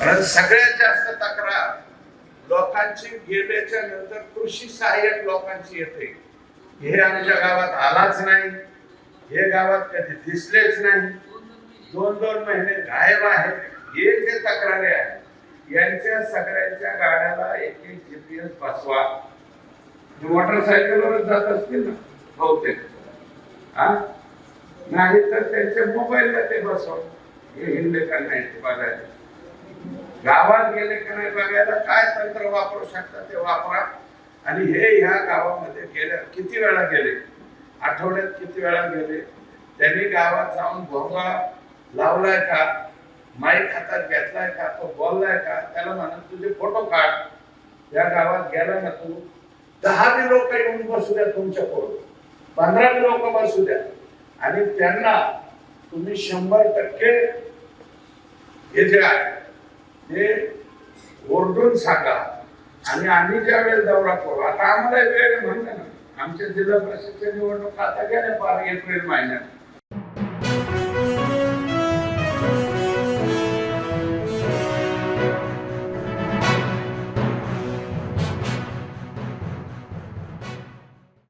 कारण सगळ्यात जास्त तक्रार लोकांची गेल्याच्यानंतर कृषी सहाय्यक लोकांची येते. हे आमच्या गावात आलाच नाही. हे गावात कधी दिसलेच नाही. दोन दोन महिने गायब आहेत. हे जे तक्रारी आहेत यांच्या सगळ्यांच्या गाड्याला एक एक जीपीएस बसवा. मोटरसायकलवरच जात असतील ना बहुतेक. हा? नाही तर त्यांच्या मोबाईलला ते बसवा. हे हिंदे का नाही बघायला गावात गेले की नाही बघायला काय तंत्र वापरू शकता ते वापरा. आणि हे ह्या गावामध्ये गेल्या किती वेळा गेले? आठवड्यात किती वेळा गेले? त्यांनी गावात जाऊन भोंगा लावलाय का? माईक हातात घेतलाय का? तो बोललाय का? त्याला म्हणत तुझे फोटो काढ. या गावात गेला ना तू दहा बी लोक येऊन बसू द्या तुमच्या पोर पंधरा बी लोक बसू द्या. आणि त्यांना तुम्ही शंभर टक्के हे जे आहे ते ओरडून सांगा. आणि आम्ही ज्या वेळेस दौरा करू आता आम्हाला वेळ म्हणलं ना. आमच्या जिल्हा परिषदच्या निवडणूक आता गेल्या पार एप्रिल महिन्यात.